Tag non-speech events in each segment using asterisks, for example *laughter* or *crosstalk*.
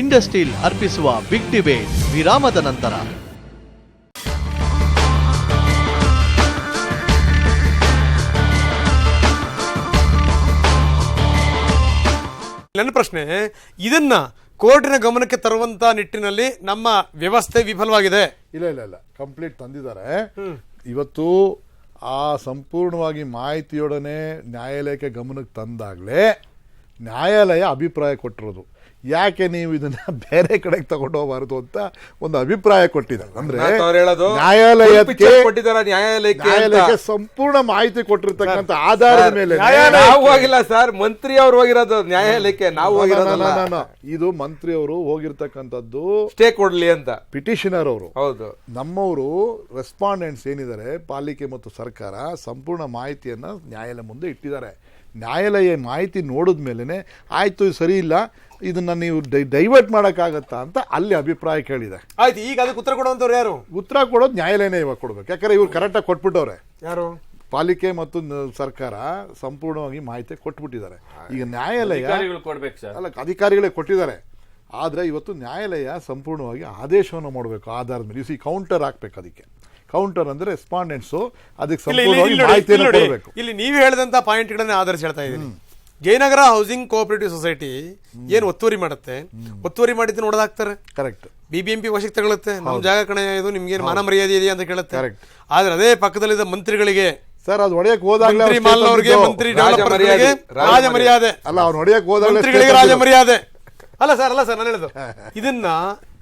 ಇಂಡಸ್ಟ್ರೀಲ್ ಅರ್ಪಿಸುವ big debate ವಿರಾಮದ ನಂತರ. ನನ್ನ ಪ್ರಶ್ನೆ ಇದನ್ನ ಕೋರ್ಟಿನ ಗಮನಕ್ಕೆ ತರುವಂತ ನಿಟ್ಟಿನಲ್ಲಿ ನಮ್ಮ ವ್ಯವಸ್ಥೆ ವಿಫಲವಾಗಿದೆ. ಇಲ್ಲ ಇಲ್ಲ ಇಲ್ಲ. ಕಂಪ್ಲೀಟ್ ತಂದಿದ್ದಾರೆ. ಇವತ್ತು ಆ ಸಂಪೂರ್ಣವಾಗಿ ಮಾಹಿತಿಯೊಡನೆ ನ್ಯಾಯಾಲಯಕ್ಕೆ ಗಮನಕ್ಕೆ ತಂದಾಗಲೇ ನ್ಯಾಯಾಲಯ ಅಭಿಪ್ರಾಯ ಕೊಟ್ಟಿರೋದು. ಯಾಕೆ ನೀವು ಇದನ್ನ *laughs* ಬೇರೆ ಕಡೆಗೆ ತಗೊಂಡು ಹೋಗಬಾರದು ಅಂತ ಒಂದು ಅಭಿಪ್ರಾಯ ಕೊಟ್ಟಿದ್ದಾರೆ. ಅಂದ್ರೆ ನ್ಯಾಯಾಲಯಕ್ಕೆ ಕೊಟ್ಟಿದ್ದಾರೆ ನ್ಯಾಯಾಲಯಕ್ಕೆ. ಸಂಪೂರ್ಣ ಮಾಹಿತಿ ಕೊಟ್ಟಿರ್ತಕ್ಕಂಥ ಆಧಾರದ ಮೇಲೆ ಹೋಗಿಲ್ಲ ಸರ್ ಮಂತ್ರಿ ಅವ್ರು ಹೋಗಿರೋದು ನ್ಯಾಯಾಲಯಕ್ಕೆ ನಾವು ಇದು ಮಂತ್ರಿ ಅವರು ಹೋಗಿರ್ತಕ್ಕಂಥದ್ದು ಸ್ಟೇ ಕೊಡ್ಲಿ ಅಂತ. ಪಿಟಿಷನರ್ ಅವರು. ಹೌದು. ನಮ್ಮವರು ರೆಸ್ಪಾಂಡೆಂಟ್ಸ್ ಏನಿದ್ದಾರೆ ಪಾಲಿಕೆ ಮತ್ತು ಸರ್ಕಾರ ಸಂಪೂರ್ಣ ಮಾಹಿತಿಯನ್ನ ನ್ಯಾಯಾಲಯ ಮುಂದೆ ಇಟ್ಟಿದ್ದಾರೆ. ನ್ಯಾಯಾಲಯ ಮಾಹಿತಿ ನೋಡಿದ ಮೇಲೇ ಆಯಿತು ಇದು ಸರಿ ಇಲ್ಲ ಇದನ್ನು ನೀವು ಡೈವರ್ಟ್ ಮಾಡೋಕ್ಕಾಗತ್ತಾ ಅಂತ ಅಲ್ಲಿ ಅಭಿಪ್ರಾಯ ಕೇಳಿದೆ. ಆಯ್ತು ಈಗ ಅದಕ್ಕೆ ಉತ್ತರ ಕೊಡುವಂಥವ್ರು ಯಾರು? ಉತ್ತರ ಕೊಡೋದು ನ್ಯಾಯಾಲಯನೇ ಇವಾಗ ಕೊಡ್ಬೇಕು. ಯಾಕಂದ್ರೆ ಇವ್ರು ಕರೆಕ್ಟಾಗಿ ಕೊಟ್ಬಿಟ್ಟವ್ರೆ. ಯಾರು? ಪಾಲಿಕೆ ಮತ್ತು ಸರ್ಕಾರ ಸಂಪೂರ್ಣವಾಗಿ ಮಾಹಿತಿ ಕೊಟ್ಬಿಟ್ಟಿದ್ದಾರೆ. ಈಗ ನ್ಯಾಯಾಲಯ ಕೊಡ್ಬೇಕು ಸರ್. ಅಲ್ಲ ಅಧಿಕಾರಿಗಳೇ ಕೊಟ್ಟಿದ್ದಾರೆ. ಆದರೆ ಇವತ್ತು ನ್ಯಾಯಾಲಯ ಸಂಪೂರ್ಣವಾಗಿ ಆದೇಶವನ್ನು ಮಾಡಬೇಕು ಆಧಾರದ ಮೇಲೆ. ಸಿ ಕೌಂಟರ್ ಹಾಕ್ಬೇಕು ಅದಕ್ಕೆ. ಕೌಂಟರ್ ಅಂದ್ರೆ ರೆಸ್ಪಾಂಡೆಂಟ್ಸು ಅದಕ್ಕೆ ಸಂಪೂರ್ಣವಾಗಿ ಇಲ್ಲಿ ನೋಡಿ, ಮಾಹಿತಿಯನ್ನು ಇಲ್ಲಿ ಕೊಡಬೇಕು. ಇಲ್ಲಿ ನೀವು ಹೇಳಿದಂತ ಪಾಯಿಂಟ್ಗಳನ್ನೇ ಆಧರಿಸಿ ಹೇಳ್ತಾ ಇದ್ದೀನಿ. ಜಯನಗರ ಹೌಸಿಂಗ್ ಕೋಆಪರೇಟಿವ್ ಸೊಸೈಟಿ ಏನು ಒತ್ತುವರಿ ಮಾಡುತ್ತೆ? ಒತ್ತುವರಿ ಮಾಡಿದ್ದು ನೋಡೋದಾಗ್ತಾರೆ? ಕರೆಕ್ಟ್ ಬಿಬಿಎಂಪಿ ವಶಕ್ಕೆ ತಗೊಳುತ್ತೆ ನಮ್ಮ ಜಾಗ ಕಣೆ ಇದು ನಿಮ್ಗೆ ಮಾನ ಮರ್ಯಾದೆ ಇದೆಯಾ ಅಂತ ಕೇಳುತ್ತೆ. ಕರೆಕ್ಟ್ ಆದ್ರೆ ಅದೇ ಪಕ್ಕದಲ್ಲಿದ್ದ ಮಂತ್ರಿಗಳಿಗೆ ಸರ್ ಅದು ಹೊಡೆಯಕ್ಕೆ ಹೋದಾಗಲೇ ಮಂತ್ರಿ ಮಾಲ್ ಅವರಿಗೆ ಮಂತ್ರಿ ರಾಜ ಮರ್ಯಾದೆ, ರಾಜ ರಾಜ ಮರ್ಯಾದೆ. ಅಲ್ಲ ಅವ್ರು ಹೊಡೆಯಕ್ಕೆ ಹೋದಾಗ ಮಂತ್ರಿಗಳಿಗೆ ರಾಜ ಮರ್ಯಾದೆ. ಅಲ್ಲ ಸರ್ ಅಲ್ಲ ಸರ್ ನಾನು ಹೇಳುದು. *laughs* ಇದನ್ನ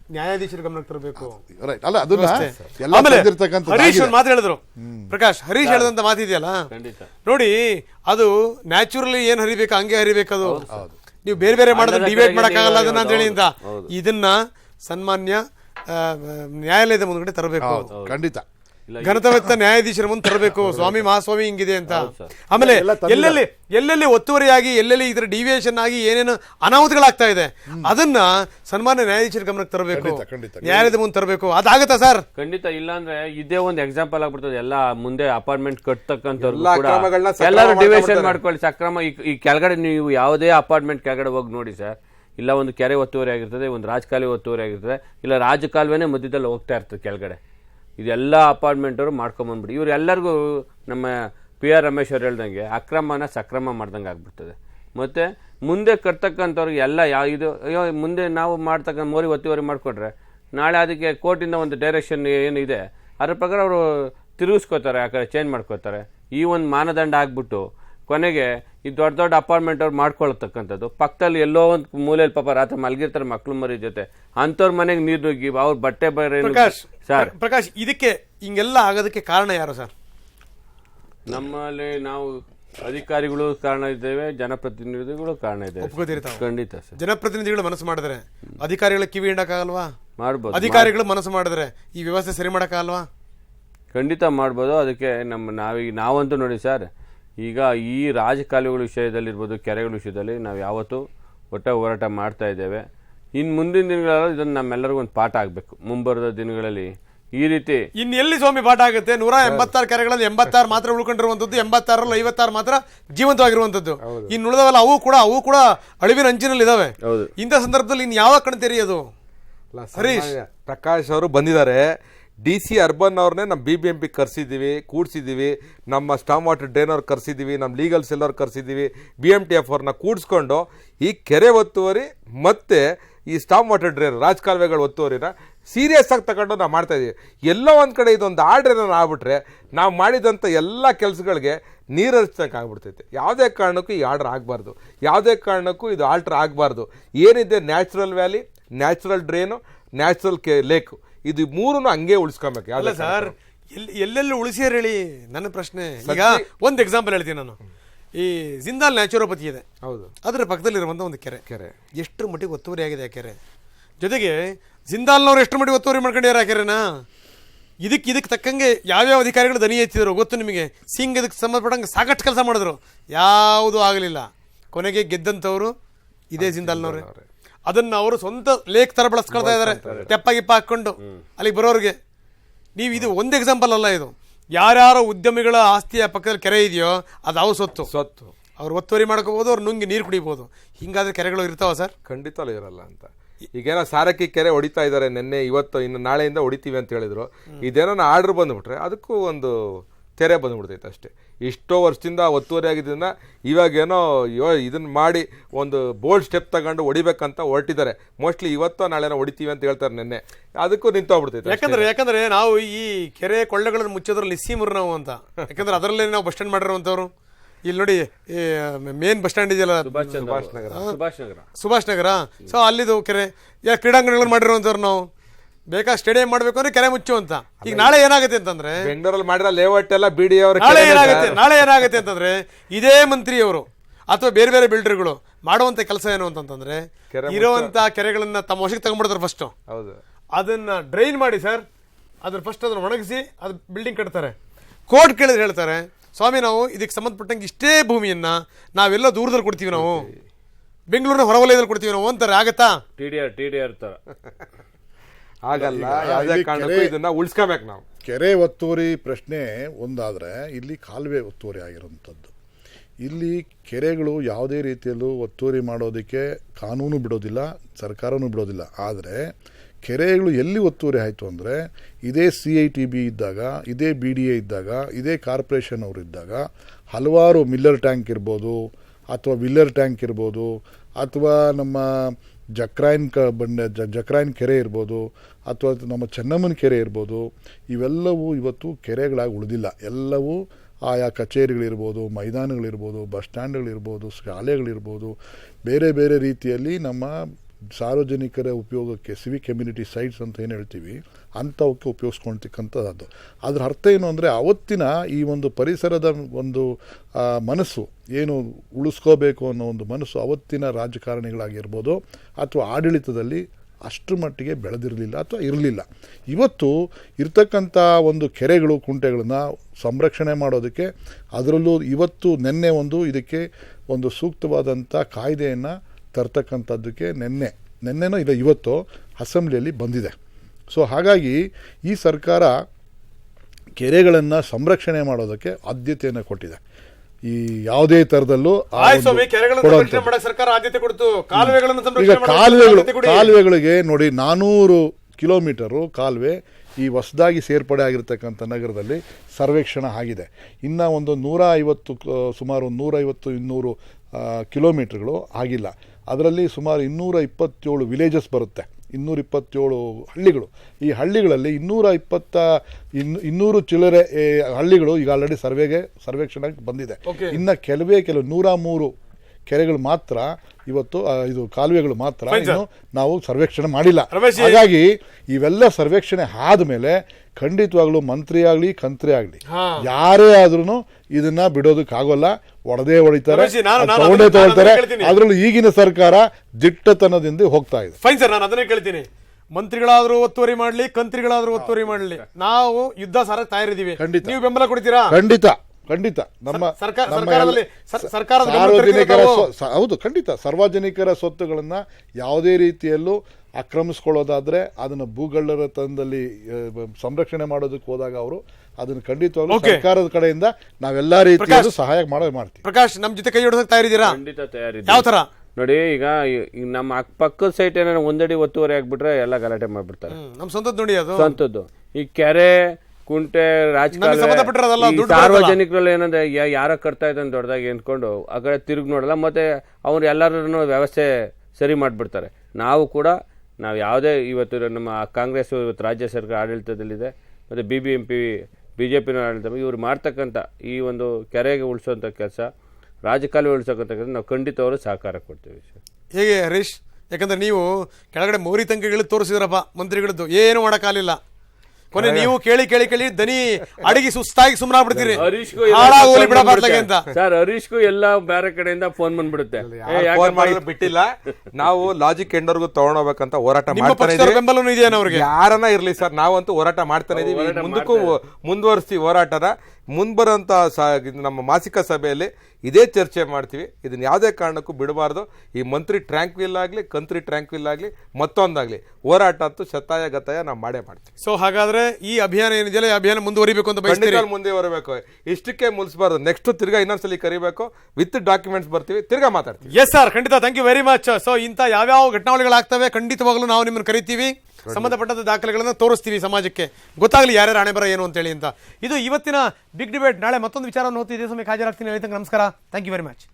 ನ್ಯಾಯಾಧೀಶರ ಗಮನಕ್ಕೆ ತರಬೇಕು. ರೈಟ್ ಅಲ್ಲ ಅದನ್ನ ಎಲ್ಲ ಆಮೇಲೆ ತಂದಿರ್ತಕ್ಕಂಥದ್ದು ಹರೀಶ್ ಆಗಿದೆ. ಒಂದು ಮಾತು ಹೇಳಿದ್ರು. ಪ್ರಕಾಶ್ ಹರೀಶ್ ಹೇಳಿದಂತ ಮಾತಿದೆಯಲ್ಲ ಖಂಡಿತ. ನೋಡಿ ಅದು ನ್ಯಾಚುರಲಿ ಏನ್ ಹರಿಬೇಕು ಹಂಗೆ ಹರಿಬೇಕು ಅದು. ನೀವು ಬೇರೆ ಬೇರೆ ಮಾಡಿದ್ರೆ ಡಿಬೇಟ್ ಮಾಡಕ್ಕಾಗಲ್ಲ ಅದನ್ನ ಅಂತ ಹೇಳಿ ಅಂತ ಇದನ್ನ ಸನ್ಮಾನ್ಯ ಆ, ನ್ಯಾಯಾಲಯದ ಮುಂದ್ಗಡೆ ತರಬೇಕು. ಖಂಡಿತ. ಘನತವೆತ್ತ ನ್ಯಾಯಾಧೀಶರ ಮುಂದೆ ತರಬೇಕು. ಸ್ವಾಮಿ ಮಹಾಸ್ವಾಮಿ ಹಿಂಗಿದೆ ಅಂತ. ಆಮೇಲೆ. ಎಲ್ಲೆಲ್ಲಿ ಎಲ್ಲೆಲ್ಲಿ ಒತ್ತುವರಿಯಾಗಿ ಎಲ್ಲೆಲ್ಲಿ ಇದರ ಡಿವಿಯೇಷನ್ ಆಗಿ ಏನೇನು ಅನಾಹುತಗಳಾಗ್ತಾ ಇದೆ ಅದನ್ನ ಸನ್ಮಾನ್ಯ ನ್ಯಾಯಾಧೀಶರ ಗಮನಕ್ಕೆ ತರಬೇಕು. ಖಂಡಿತ, ಖಂಡಿತ. ನ್ಯಾಯಾಲಯದ ಮುಂದೆ ತರಬೇಕು. ಅದಾಗತ್ತಾ ಸರ್? ಖಂಡಿತ ಇಲ್ಲ ಅಂದ್ರೆ ಇದೇ ಒಂದು ಎಕ್ಸಾಂಪಲ್ ಆಗ್ಬಿಡ್ತದೆ. ಎಲ್ಲ ಮುಂದೆ ಅಪಾರ್ಟ್ಮೆಂಟ್ ಕಟ್ತಕ್ಕಂಥವ್ರು ಎಲ್ಲರೂ ಡಿವಿಯೇಷನ್ ಮಾಡ್ಕೊಳ್ಳಿ. ಸಕ್ರಮ ಈ- ಈ ಕೆಳಗಡೆ ನೀವು ಯಾವುದೇ ಅಪಾರ್ಟ್ಮೆಂಟ್ ಕೆಳಗಡೆ ಹೋಗಿ ನೋಡಿ ಸರ್. ಇಲ್ಲ ಒಂದು ಕೆರೆ ಒತ್ತುವರಿ ಆಗಿರ್ತದೆ ಒಂದು ರಾಜಕಾಲುವೆ ಒತ್ತುವರಿ ಆಗಿರ್ತದೆ ಇಲ್ಲ ರಾಜಕಾಲುವೆನೇ ಮಧ್ಯದಲ್ಲಿ ಹೋಗ್ತಾ ಇರ್ತದೆ ಕೆಳಗಡೆ. ಇದೆಲ್ಲ ಅಪಾರ್ಟ್ಮೆಂಟ್ ಅವರು ಮಾಡ್ಕೊಂಬಂದ್ಬಿಡಿ ಇವರೆಲ್ಲರಿಗೂ ನಮ್ಮ ಪಿ ಆರ್ ರಮೇಶ್ ಅವ್ರು ಹೇಳ್ದಂಗೆ ಅಕ್ರಮನ ಸಕ್ರಮ ಮಾಡ್ದಂಗೆ ಆಗ್ಬಿಡ್ತದೆ. ಮತ್ತು ಮುಂದೆ ಕಟ್ತಕ್ಕಂಥವ್ರಿಗೆ ಎಲ್ಲ ಯಾವ ಇದು, ಅಯ್ಯೋ, ಮುಂದೆ ನಾವು ಮಾಡ್ತಕ್ಕಂಥ ಮೋರಿ ಒತ್ತುವರಿ ಮಾಡಿಕೊಟ್ರೆ ನಾಳೆ ಅದಕ್ಕೆ ಕೋರ್ಟಿಂದ ಒಂದು ಡೈರೆಕ್ಷನ್ ಏನಿದೆ, ಅದ್ರ ಪ್ರಕಾರ ಅವರು ತಿರುಗಿಸ್ಕೋತಾರೆ, ಆ ಚೇಂಜ್ ಮಾಡ್ಕೋತಾರೆ. ಈ ಒಂದು ಮಾನದಂಡ ಆಗ್ಬಿಟ್ಟು ಕೊನೆಗೆ ಈ ದೊಡ್ಡ ದೊಡ್ಡ ಅಪಾರ್ಟ್ಮೆಂಟ್ ಅವ್ರು ಮಾಡ್ಕೊಳ್ತಕ್ಕಂಥದ್ದು. ಪಕ್ಕದಲ್ಲಿ ಎಲ್ಲೋ ಒಂದು ಮೂಲೆಯಲ್ಲಿ ಪಾಪ ರಾತ್ರಿ ಮಲಗಿರ್ತಾರೆ ಮಕ್ಳು ಮರಿ ಜೊತೆ. ಅಂಥವ್ರ ಮನೆಗೆ ನೀರು ನುಗ್ಗಿ ಅವ್ರ ಬಟ್ಟೆ ಬೇರೆ ಪ್ರಕಾಶ್ ಸರ್. ಪ್ರ- ಪ್ರಕಾಶ್ ಇದಕ್ಕೆ ಹಿಂಗೆಲ್ಲ ಆಗೋದಕ್ಕೆ ಕಾರಣ ಯಾರು ಸರ್? ನಮ್ಮಲ್ಲಿ ನಾವು ಅಧಿಕಾರಿಗಳು ಕಾರಣ ಇದ್ದೇವೆ ಜನಪ್ರತಿನಿಧಿಗಳು ಕಾರಣ ಇದ್ದೇವೆ? ಖಂಡಿತ ಸರ್. ಜನಪ್ರತಿನಿಧಿಗಳು ಮನಸ್ಸು ಮಾಡಿದ್ರೆ ಅಧಿಕಾರಿಗಳ ಕಿವಿ ಹಿಂಡಕ್ಕಾಗಲ್ವಾ? ಮಾಡ್ಬೋದು. ಅಧಿಕಾರಿಗಳು ಮನಸ್ಸು ಮಾಡಿದ್ರೆ ಈ ವ್ಯವಸ್ಥೆ ಸರಿ ಮಾಡಕ್ಕಾಗಲ್ವಾ? ಖಂಡಿತ ಮಾಡ್ಬೋದು. ಅದಕ್ಕೆ ನಮ್ಮ ನಾವೀಗ ನಾವಂತೂ ನೋಡಿ ಸರ್ ಈಗ ಈ ರಾಜಕಾಲುವೆಗಳ ವಿಷಯದಲ್ಲಿರ್ಬೋದು ಕೆರೆಗಳ ವಿಷಯದಲ್ಲಿ ನಾವು ಯಾವತ್ತೂ ಒಟ್ಟ ಹೋರಾಟ ಮಾಡ್ತಾ ಇದ್ದೇವೆ. ಇನ್ನು ಮುಂದಿನ ದಿನಗಳಲ್ಲಿ ಇದನ್ನು ನಮ್ಮೆಲ್ಲರಿಗೂ ಒಂದು ಪಾಠ ಆಗಬೇಕು. ಮುಂಬರದ ದಿನಗಳಲ್ಲಿ ಈ ರೀತಿ ಇನ್ನು ಎಲ್ಲಿ ಸ್ವಾಮಿ ಪಾಠ ಆಗುತ್ತೆ? ನೂರ ಎಂಬತ್ತಾರು ಕೆರೆಗಳಲ್ಲಿ ಎಂಬತ್ತಾರು ಮಾತ್ರ ಉಳ್ಕೊಂಡಿರುವಂಥದ್ದು ಎಂಬತ್ತಾರಲ್ಲಿ ಐವತ್ತಾರು ಮಾತ್ರ ಜೀವಂತವಾಗಿರುವಂಥದ್ದು. ಇನ್ನು ಉಳಿದವಲ್ಲ ಅವು ಕೂಡ ಅವು ಕೂಡ ಅಳಿವಿನ ಅಂಚಿನಲ್ಲಿ ಇದಾವೆ. ಹೌದು. ಇಂಥ ಸಂದರ್ಭದಲ್ಲಿ ಇನ್ನು ಯಾವಾಗ ಕಣ್ ತೆರೆಯೋದು? ಅಲ್ಲ, ಹರೀಶ್. ಪ್ರಕಾಶ್ ಅವರು ಬಂದಿದ್ದಾರೆ. ಡಿ ಸಿ ಅರ್ಬನ್ ಅವ್ರನ್ನೇ ನಮ್ಮ ಬಿ ಬಿ ಎಂ ಪಿ ಕರೆಸಿದ್ದೀವಿ, ಕೂಡಿಸಿದ್ದೀವಿ, ನಮ್ಮ ಸ್ಟಾಮ್ ವಾಟರ್ ಡ್ರೈನವ್ರು ಕರ್ಸಿದ್ದೀವಿ, ನಮ್ಮ ಲೀಗಲ್ ಸೆಲ್ಲರ್ ಕರ್ಸಿದ್ದೀವಿ, ಬಿ ಎಂ ಟಿ ಎಫ್ ಅವ್ರನ್ನ ಕೂಡಿಸ್ಕೊಂಡು ಈ ಕೆರೆ ಒತ್ತುವರಿ ಮತ್ತು ಈ ಸ್ಟಾಮ್ ವಾಟರ್ ಡ್ರೈನ್ ರಾಜಕಾಲುವೆಗಳು ಒತ್ತುವರಿನ ಸೀರಿಯಸ್ ಆಗಿ ತಗೊಂಡು ನಾವು ಮಾಡ್ತಾ ಇದೀವಿ. ಎಲ್ಲೋ ಒಂದು ಕಡೆ ಇದೊಂದು ಆರ್ಡ್ರ್ ಏನಾರು ಆಗ್ಬಿಟ್ರೆ ನಾವು ಮಾಡಿದಂಥ ಎಲ್ಲ ಕೆಲಸಗಳಿಗೆ ನೀರು ಹರಿಸ್ದಂಗೆ ಆಗ್ಬಿಡ್ತೈತೆ. ಯಾವುದೇ ಕಾರಣಕ್ಕೂ ಈ ಆರ್ಡ್ರ್ ಆಗಬಾರ್ದು. ಯಾವುದೇ ಕಾರಣಕ್ಕೂ ಇದು ಆಲ್ಟ್ರ್ ಆಗಬಾರ್ದು. ಏನಿದೆ natural valley, natural drain, natural K, lake. ಇದು ಮೂರನ್ನು ಹಂಗೆ ಉಳಿಸ್ಕೊಬೇಕು. ಅಲ್ಲ ಸರ್ ಎಲ್ಲಿ ಎಲ್ಲೆಲ್ಲಿ ಉಳಿಸಿಯರ್ ಹೇಳಿ? ನನ್ನ ಪ್ರಶ್ನೆ. ಈಗ ಒಂದು ಎಕ್ಸಾಂಪಲ್ ಹೇಳ್ತೀನಿ ನಾನು. ಈ ಜಿಂದಾಲ್ ನ್ಯಾಚುರೋಪತಿ ಇದೆ. ಹೌದು. ಅದರ ಪಕ್ಕದಲ್ಲಿರುವಂಥ ಒಂದು ಕೆರೆ. ಕೆರೆ. ಎಷ್ಟು ಮಟ್ಟಿಗೆ ಒತ್ತುವರಿ ಆಗಿದೆ ಆ ಕೆರೆ? ಜೊತೆಗೆ ಜಿಂದಾಲ್ನವ್ರು ಎಷ್ಟು ಮಟ್ಟಿಗೆ ಒತ್ತುವರಿ ಮಾಡ್ಕೊಂಡಿದ್ದಾರೆ ಆ ಕೆರೆನ? ಇದಕ್ಕೆ ಇದಕ್ಕೆ ತಕ್ಕಂಗೆ ಯಾವ್ಯಾವ ಅಧಿಕಾರಿಗಳು ದನಿ ಎತ್ತಿದ್ರು? ಗೊತ್ತು ನಿಮಗೆ? ಸಿಂಗ್ ಇದಕ್ಕೆ ಸಂಬಂಧಪಟ್ಟಂಗೆ ಸಾಕಷ್ಟು ಕೆಲಸ ಮಾಡಿದ್ರು. ಯಾವುದೂ ಆಗಲಿಲ್ಲ. ಕೊನೆಗೆ ಗೆದ್ದಂಥವರು ಇದೇ ಜಿಂದಾಲ್ನವ್ರೆ. ಅದನ್ನ ಅವರು ಸ್ವಂತ ಲೇಖ ತರ ಬಳಸ್ಕೊಳ್ತಾ ಇದ್ದಾರೆ ತೆಪ್ಪ ಗಿಪ್ಪ ಹಾಕೊಂಡು ಅಲ್ಲಿಗೆ ಬರೋರಿಗೆ. ನೀವು ಇದು ಒಂದು ಎಕ್ಸಾಂಪಲ್ ಅಲ್ಲ ಇದು. ಯಾರ್ಯಾರ ಉದ್ಯಮಿಗಳ ಆಸ್ತಿಯ ಪಕ್ಕದಲ್ಲಿ ಕೆರೆ ಇದೆಯೋ ಅದು ಅವು ಸೊತ್ತು. ಸೊತ್ತು. ಅವ್ರು ಒತ್ತುವರಿ ಮಾಡ್ಕೋಬಹುದು ಅವ್ರು ನುಂಗಿ ನೀರು ಕುಡಿಬಹುದು. ಹಿಂಗಾದ್ರೆ ಕೆರೆಗಳು ಇರ್ತಾವ ಸರ್? ಖಂಡಿತ ಇರಲ್ಲ ಅಂತ. ಈಗೇನೋ ಸಾರಕ್ಕಿ ಕೆರೆ ಹೊಡಿತಾ ಇದ್ದಾರೆ ನಿನ್ನೆ ಇವತ್ತು ಇನ್ನು ನಾಳೆಯಿಂದ ಹೊಡಿತೀವಿ ಅಂತ ಹೇಳಿದ್ರು. ಇದೇನೋ ಆರ್ಡರ್ ಬಂದ್ಬಿಟ್ರೆ ಅದಕ್ಕೂ ಒಂದು ತೆರೆ ಬಂದ್ಬಿಡ್ತೈತೆ ಅಷ್ಟೇ. ಇಷ್ಟೋ ವರ್ಷದಿಂದ ಒತ್ತುವರಿ ಆಗಿದ್ದರಿಂದ ಇವಾಗೇನೋ ಯೋ ಇದನ್ನು ಮಾಡಿ ಒಂದು ಬೋಲ್ಡ್ ಸ್ಟೆಪ್ ತಗೊಂಡು ಹೊಡಿಬೇಕಂತ ಹೊರಟಿದ್ದಾರೆ. ಮೋಸ್ಟ್ಲಿ ಇವತ್ತೋ ನಾಳೆನೋ ಹೊಡಿತೀವಿ ಅಂತ ಹೇಳ್ತಾರೆ ನಿನ್ನೆ. ಅದಕ್ಕೂ ನಿಂತೋಗ್ಬಿಡ್ತೈತೆ. ಯಾಕಂದ್ರೆ ಯಾಕಂದ್ರೆ ನಾವು ಈ ಕೆರೆ ಕೊಳ್ಳೆಗಳನ್ನು ಮುಚ್ಚೋದ್ರಲ್ಲಿ ಇಸ್ಸೀಮರು ನಾವು ಅಂತ. ಯಾಕಂದ್ರೆ ಅದರಲ್ಲೇ ನಾವು ಬಸ್ ಸ್ಟ್ಯಾಂಡ್ ಮಾಡಿರೋವಂಥವ್ರು. ಇಲ್ಲಿ ನೋಡಿ ಮೇನ್ ಬಸ್ ಸ್ಟ್ಯಾಂಡ್ ಇದೆಯಲ್ಲ? ಸುಭಾಷ್ ನಗರ. ಸುಭಾಷ್ ನಗರ. ಸೊ ಅಲ್ಲಿದು ಕೆರೆ. ಯಾ ಕ್ರೀಡಾಂಗಣಗಳು ಮಾಡಿರುವಂಥವ್ರು ನಾವು. ಬೇಕಾ ಸ್ಟೇಡಿಯಂ ಮಾಡಬೇಕು ಅಂದ್ರೆ ಕೆರೆ ಮುಚ್ಚು ಅಂತ. ಈಗ ನಾಳೆ ಏನಾಗುತ್ತೆ ಅಂತಂದ್ರೆ ಬೆಂಗಳೂರಲ್ಲಿ ಮಾಡಿರೋ ಲೇಔಟ್ ಎಲ್ಲ ಬಿ ಡಿ ಅವರು ನಾಳೆ ಏನಾಗುತ್ತೆ ನಾಳೆ ಏನಾಗುತ್ತೆ ಅಂತಂದ್ರೆ ಇದೇ ಮಂತ್ರಿಯವರು ಅಥವಾ ಬೇರೆ ಬೇರೆ ಬಿಲ್ಡರ್ಗಳು ಮಾಡುವಂತ ಕೆಲಸ ಏನು ಅಂತಂದ್ರೆ ಇರುವಂತ ಕೆರೆಗಳನ್ನ ತಮ್ಮ ವಶಕ್ಕೆ ತಗೊಂಡ್ಬಿಡ್ತಾರೆ ಫಸ್ಟ್ ಹೌದು. ಅದನ್ನ ಡ್ರೈನ್ ಮಾಡಿ ಸರ್. ಅದ್ರ ಫಸ್ಟ್ ಅದನ್ನ ಒಣಗಿಸಿ ಅದು ಬಿಲ್ಡಿಂಗ್ ಕಟ್ತಾರೆ. ಕೋರ್ಟ್ ಕೇಳಿದ್ರೆ ಹೇಳ್ತಾರೆ ಸ್ವಾಮಿ ನಾವು ಇದಕ್ಕೆ ಸಂಬಂಧಪಟ್ಟಂಗೆ ಇಷ್ಟೇ ಭೂಮಿಯನ್ನ ನಾವೆಲ್ಲ ದೂರದಲ್ಲಿ ಕೊಡ್ತೀವಿ ನಾವು. ಬೆಂಗಳೂರಿನ ಹೊರವಲಯದಲ್ಲಿ ಕೊಡ್ತೀವಿ ನಾವು. ಅಂತಾರೆ ಆಗತ್ತಾ? T D R T D R ತರ. *laughs* ಆಗಲ್ಲ ಯಾವುದೇ ಕಾರಣಕ್ಕೂ ಕೆರೆ- ಇದನ್ನ ಉಳಿಸ್ಕೋಬೇಕು ನಾವು. ಕೆರೆ ಒತ್ತುವರಿ ಪ್ರಶ್ನೆ ಒಂದಾದರೆ ಇಲ್ಲಿ ಕಾಲುವೆ ಒತ್ತುವರಿ ಆಗಿರುವಂಥದ್ದು. ಇಲ್ಲಿ ಕೆರೆಗಳು ಯಾವುದೇ ರೀತಿಯಲ್ಲೂ ಒತ್ತುವರಿ ಮಾಡೋದಕ್ಕೆ ಕಾನೂನು ಬಿಡೋದಿಲ್ಲ ಸರ್ಕಾರನೂ ಬಿಡೋದಿಲ್ಲ. ಆದರೆ ಕೆರೆಗಳು ಎಲ್ಲಿ ಒತ್ತುವರಿ ಆಯಿತು ಅಂದರೆ ಇದೇ ಸಿ ಐ ಟಿ ಬಿ ಇದ್ದಾಗ ಇದೇ ಬಿ ಡಿ ಎ ಇದ್ದಾಗ ಇದೇ ಕಾರ್ಪೊರೇಷನ್ ಅವರು ಇದ್ದಾಗ ಹಲವಾರು ಮಿಲ್ಲರ್ ಟ್ಯಾಂಕ್ ಇರ್ಬೋದು ಅಥವಾ ವಿಲ್ಲರ್ ಟ್ಯಾಂಕ್ ಇರ್ಬೋದು, ಅಥವಾ ನಮ್ಮ ಜಕ್ರಾಯನ್ ಕ ಬಂಡೆ, ಜ- ಜಕ್ರಾಯನ್ ಕೆರೆ ಇರ್ಬೋದು, ಅಥವಾ ನಮ್ಮ ಚೆನ್ನಮ್ಮನ ಕೆರೆ ಇರ್ಬೋದು, ಇವೆಲ್ಲವೂ ಇವತ್ತು ಕೆರೆಗಳಾಗಿ ಉಳಿದಿಲ್ಲ. ಎಲ್ಲವೂ ಆಯಾ ಕಚೇರಿಗಳಿರ್ಬೋದು, ಮೈದಾನಗಳಿರ್ಬೋದು, ಬಸ್ ಸ್ಟ್ಯಾಂಡ್ಗಳಿರ್ಬೋದು, ಶಾಲೆಗಳಿರ್ಬೋದು, ಬೇರೆ ಬೇರೆ ರೀತಿಯಲ್ಲಿ ನಮ್ಮ ಸಾರ್ವಜನಿಕರ ಉಪಯೋಗಕ್ಕೆ ಸಿವಿಕ್ ಕಮ್ಯುನಿಟಿ ಸೈಟ್ಸ್ ಅಂತ ಏನು ಹೇಳ್ತೀವಿ, ಅಂಥವಕ್ಕೆ ಉಪಯೋಗಿಸ್ಕೊಳ್ತಕ್ಕಂಥದ್ದು. ಅದರ ಅರ್ಥ ಏನು ಅಂದರೆ, ಅವತ್ತಿನ ಈ ಒಂದು ಪರಿಸರದ ಒಂದು ಮನಸ್ಸು ಏನು ಉಳಿಸ್ಕೋಬೇಕು ಅನ್ನೋ ಒಂದು ಮನಸ್ಸು ಅವತ್ತಿನ ರಾಜಕಾರಣಿಗಳಾಗಿರ್ಬೋದು, ಅಥವಾ ಆಡಳಿತದಲ್ಲಿ ಅಷ್ಟರ ಮಟ್ಟಿಗೆ ಬೆಳೆದಿರಲಿಲ್ಲ ಅಥವಾ ಇರಲಿಲ್ಲ. ಇವತ್ತು ಇರ್ತಕ್ಕಂಥ ಒಂದು ಕೆರೆಗಳು, ಕುಂಟೆಗಳನ್ನ ಸಂರಕ್ಷಣೆ ಮಾಡೋದಕ್ಕೆ, ಅದರಲ್ಲೂ ಇವತ್ತು ನಿನ್ನೆ ಒಂದು ಇದಕ್ಕೆ ಒಂದು ಸೂಕ್ತವಾದಂಥ ಕಾಯ್ದೆಯನ್ನು ತರ್ತಕ್ಕಂಥದ್ದಕ್ಕೆ ನಿನ್ನೆ ನಿನ್ನೆನೋ ಇಲ್ಲ ಇವತ್ತು ಅಸೆಂಬ್ಲಿಯಲ್ಲಿ ಬಂದಿದೆ. ಸೊ ಹಾಗಾಗಿ ಈ ಸರ್ಕಾರ ಕೆರೆಗಳನ್ನು ಸಂರಕ್ಷಣೆ ಮಾಡೋದಕ್ಕೆ ಆದ್ಯತೆಯನ್ನು ಕೊಟ್ಟಿದೆ. ಈ ಯಾವುದೇ ತರದಲ್ಲೂ ಈಗ ಕಾಲುವೆಗಳು ಕಾಲುವೆಗಳಿಗೆ ನೋಡಿ ನಾನೂರು ಕಿಲೋಮೀಟರು ಕಾಲುವೆ ಈ ಹೊಸದಾಗಿ ಸೇರ್ಪಡೆ ಆಗಿರ್ತಕ್ಕಂಥ ನಗರದಲ್ಲಿ ಸರ್ವೇಕ್ಷಣ ಆಗಿದೆ. ಇನ್ನು ಒಂದು ನೂರ ಐವತ್ತು ಸುಮಾರು ನೂರೈವತ್ತು ಇನ್ನೂರು ಕಿಲೋಮೀಟರ್ಗಳು ಆಗಿಲ್ಲ. ಅದರಲ್ಲಿ ಸುಮಾರು ಇನ್ನೂರ ಇಪ್ಪತ್ತೇಳು ವಿಲೇಜಸ್ ಬರುತ್ತೆ. ಇನ್ನೂರ ಇಪ್ಪತ್ತೇಳು ಹಳ್ಳಿಗಳು. ಈ ಹಳ್ಳಿಗಳಲ್ಲಿ ಇನ್ನೂರ ಇಪ್ಪತ್ತ ಇನ್ನು ಇನ್ನೂರು ಚಿಲ್ಲರೆ ಹಳ್ಳಿಗಳು ಈಗ ಆಲ್ರೆಡಿ ಸರ್ವೆಗೆ ಸರ್ವೇಕ್ಷಣೆಗೆ ಬಂದಿದೆ. ಇನ್ನು ಕೆಲವೇ ಕೆಲವು ನೂರ ಮೂರು ಕೆರೆಗಳು ಮಾತ್ರ ಇವತ್ತು ಇದು ಕಾಲುವೆಗಳು ಮಾತ್ರ ಇನ್ನು ನಾವು ಸರ್ವೇಕ್ಷಣೆ ಮಾಡಿಲ್ಲ. ಹಾಗಾಗಿ ಇವೆಲ್ಲ ಸರ್ವೇಕ್ಷಣೆ ಆದಮೇಲೆ ಖಂಡಿತವಾಗ್ಲೂ ಮಂತ್ರಿ ಆಗಲಿ ಕಂತ್ರಿ ಆಗಲಿ ಯಾರೇ ಆದ್ರೂ ಇದನ್ನ ಬಿಡೋದಕ್ಕಾಗೋಲ್ಲ. ಒಡೆದೇ ಹೊಡಿತಾರೆ ರಮೇಶ್ ನಾನು- ನಾನು ತಗೊಂಡೇ ತಗೊಳ್ತಾರೆ. ಅದ್ರಲ್ಲೂ ಈಗಿನ ಸರ್ಕಾರ ದಿಟ್ಟತನದಿಂದ ಹೋಗ್ತಾ ಇದೆ. ಫೈನ್ ಸರ್ ನಾನು ಅದನ್ನೇ ಕೇಳ್ತೀನಿ. ಮಂತ್ರಿಗಳಾದ್ರೂ ಒತ್ತುವರಿ ಮಾಡ್ಲಿ ಕಂತ್ರಿಗಳಾದ್ರೂ ಒತ್ತುವರಿ ಮಾಡ್ಲಿ. ನಾವು ಯುದ್ಧ ಸಾರ ತಯಾರಿದೀವಿ ಖಂಡಿತ. ನೀವು ಬೆಂಬಲ ಕೊಡ್ತೀರಾ? ಖಂಡಿತ. ಖಂಡಿತ. ನಮ್ಮ ಸರ್- ಸರ್ಕಾರ- ಸರ್ಕಾರದಲ್ಲಿ ಸಾರ್ವಜನಿಕರ ಹೌದು ಖಂಡಿತ. ಸಾರ್ವಜನಿಕರ ಸ್ವತ್ತುಗಳನ್ನ ಯಾವುದೇ ರೀತಿಯಲ್ಲೂ ಆಕ್ರಮಿಸ್ಕೊಳ್ಳೋದಾದ್ರೆ ಅದನ್ನು ಭೂಗಳ್ಳರ ತಂದಲ್ಲಿ ಸಂರಕ್ಷಣೆ ಮಾಡೋದಕ್ಕೆ ಹೋದಾಗ ಅವರು ಅದನ್ನ ಖಂಡಿತವಾಗ್ಲೂ. ಸರ್ಕಾರದ ಕಡೆಯಿಂದ ನಾವೆಲ್ಲ ರೀತಿಯ ಸಹಾಯ ಮಾಡೋ ಮಾಡ್ತೀವಿ. ಪ್ರಕಾಶ್ ನಮ್ಮ ಜೊತೆ ಕೈ ಹಿಡಿದಕ್ಕೆ ತಯಾರಿದ್ದೀರಾ? ಖಂಡಿತ ತಯಾರಿದ್ದೀವಿ. ಯಾವ ತರ ನೋಡಿ ಈಗ ನಮ್ಮ ಅಕ್ಕಪಕ್ಕದ ಸೈಟ್ ಏನಾರ ಒಂದಡಿ ಒತ್ತುವರಿ ಆಗ್ಬಿಟ್ರೆ ಎಲ್ಲ ಗಲಾಟೆ ಮಾಡ್ಬಿಡ್ತಾರೆ. ನಮ್ಮ ಸ್ವಂತದ್ದು ಸ್ವಂತದ್ ನೋಡಿ ಅದು. ಸ್ವಂತದ್ದು. ಈ ಕೆರೆ ಕುಂಟೆ ರಾಜಕೀಯ. ಸಾರ್ವಜನಿಕರಲ್ಲಿ ಏನಂದ್ರೆ ಯಾರ ಕಟ್ತಾ ಇದ್ದಾನೆ ದೊಡ್ಡದಾಗಿ ಎನ್ಕೊಂಡು ಆ ಕಡೆ ತಿರುಗಿ ನೋಡಲ್ಲ ಮತ್ತೆ ಅವ್ರು ಎಲ್ಲರೂ ವ್ಯವಸ್ಥೆ ಸರಿ ಮಾಡಿಬಿಡ್ತಾರೆ. ನಾವು ಕೂಡ ನಾವು ಯಾವುದೇ ಇವತ್ತು ನಮ್ಮ ಕಾಂಗ್ರೆಸ್ ಇವತ್ತು ರಾಜ್ಯ ಸರ್ಕಾರ ಆಡಳಿತದಲ್ಲಿದೆ ಮತ್ತು B B M P B J ಪಿನ ಆಡಳಿತ, ಇವರು ಮಾಡ್ತಕ್ಕಂಥ ಈ ಒಂದು ಕೆರೆಗೆ ಉಳಿಸೋಂಥ ಕೆಲಸ, ರಾಜಕಾಲುವೆ ಉಳಿಸೋಕ್ಕಂಥ ಕೆಲಸ ನಾವು ಖಂಡಿತವರು ಸಹಕಾರ ಕೊಡ್ತೀವಿ ಸರ್. ಹೇಗೆ ಹರೀಶ್? ಯಾಕಂದರೆ ನೀವು ಕೆಳಗಡೆ ಮೋರಿ ತಂಕಿಗಳು ತೋರಿಸಿದ್ರಪ್ಪ, ಮಂತ್ರಿಗಳದ್ದು, ಏನು ಮಾಡಕ್ಕಾಗಲಿಲ್ಲ. ಕೊನೆ ನೀವು ಕೇಳಿ ಕೇಳಿ ಕೇಳಿ ದನಿ ಅಡಿಗೆ ಸುಸ್ತಾಗಿ ಸುಮ್ಮನಾಗ್ಬಿಡ್ತೀರಿ ಹರೀಶ್ಗೂ ಹರೀಶ್ ಹೋಗ್ಲಿ ಬಿಡಪ್ಪ ಅತ್ಲಾಗೆ ಅಂತ. ಸರ್ ಹರೀಶ್ಗೂ ಎಲ್ಲ ಬೇರೆ ಕಡೆಯಿಂದ ಫೋನ್ ಬಂದ್ಬಿಡುತ್ತೆ. ಏ, ಫೋನ್ ಯಾಕಪ್ಪ ಮಾಡಿದ್ರು ಬಿಟ್ಟಿಲ್ಲ. ನಾವು ಲಾಜಿಕ್ ಎಂಡರ್ಗೂ ತಗೊಂಡೋಗ್ಬೇಕಂತ ಹೋರಾಟ ಮಾಡ್ತಾರೆ ಮಾಡ್ತಾನೆ ಪಕ್ಷದವ್ರ ಇದೀವಿ. ಬೆಂಬಲನೂ ಇದೆಯಾ ಅವ್ರಿಗೆ ಯಾರನ್ನ ಇರ್ಲಿ ಸರ್ ನಾವಂತೂ ಹೋರಾಟ ಮಾಡ್ತಾನೆ ಇದೀವಿ. ಮುಂದಕ್ಕೂ ಮುಂದುವರಿಸ್ತೀವಿ ಹೋರಾಟನ ಮುಂಬರೋಂಥ ಸ ನಮ್ಮ ಮಾಸಿಕ ಸಭೆಯಲ್ಲಿ ಇದೇ ಚರ್ಚೆ ಮಾಡ್ತೀವಿ. ಇದನ್ನ ಯಾವುದೇ ಕಾರಣಕ್ಕೂ ಬಿಡಬಾರ್ದು. ಈ ಮಂತ್ರಿ ಟ್ರ್ಯಾಂಕ್ವಿಲ್ ಆಗಲಿ ಕಂತ್ರಿ ಟ್ರ್ಯಾಂಕ್ವಿಲ್ ಆಗಲಿ ಮತ್ತೊಂದಾಗಲಿ. ಹೋರಾಟ ಅಂತೂ ಶತಾಯ ಗತಾಯ ನಾವು ಮಾಡೇ ಮಾಡ್ತೀವಿ. ಸೊ ಹಾಗಾದರೆ ಈ ಅಭಿಯಾನ ಏನಿದೆಯಲ್ಲ ಈ ಅಭಿಯಾನ ಮುಂದುವರಿಬೇಕು ಅಂತ ಬಯಸ್ತೀರಿ? ಮುಂದೆ ಬರಬೇಕು ಇಷ್ಟಕ್ಕೆ ಮುಗಿಸ್ಬಾರ್ದು ನೆಕ್ಸ್ಟ್ ತಿರ್ಗಾ ಇನ್ನೊಂದ್ಸಲಿ ಕರಿಬೇಕು. ವಿತ್ ಡಾಕ್ಯುಮೆಂಟ್ಸ್ ಬರ್ತೀವಿ. ತಿರ್ಗಾ ಮಾತಾಡ್ತೀವಿ. ಎಸ್ ಸರ್ ಖಂಡಿತ. Thank you very much so ಇಂಥ ಯಾವ್ಯಾವ ಘಟನಾವಳಿಗಳಾಗ್ತವೆ ಖಂಡಿತವಾಗ್ಲೂ ನಾವು ನಿಮ್ಮನ್ನು ಕರಿತೀವಿ. ಸಂಬಂಧಪಟ್ಟಂತ ದಾಖಲೆಗಳನ್ನು ತೋರಿಸ್ತೀವಿ ಸಮಾಜಕ್ಕೆ. ಗೊತ್ತಾಗಲಿ ಯಾರ್ಯಾರು ಹಣೆ ಬರ ಏನು ಅಂತೇಳಿ ಅಂತ. ಇದು ಇವತ್ತಿನ ಬಿಗ್ ಡಿಬೇಟ್. ನಾಳೆ ಮತ್ತೊಂದು ವಿಚಾರವನ್ನು ಹೊತ್ತು ಇದೇ ಸಮಯಕ್ಕೆ ಹಾಜರಾಗ್ತೀನಿ. ಹೇಳಿ ನಮಸ್ಕಾರ. Thank you very much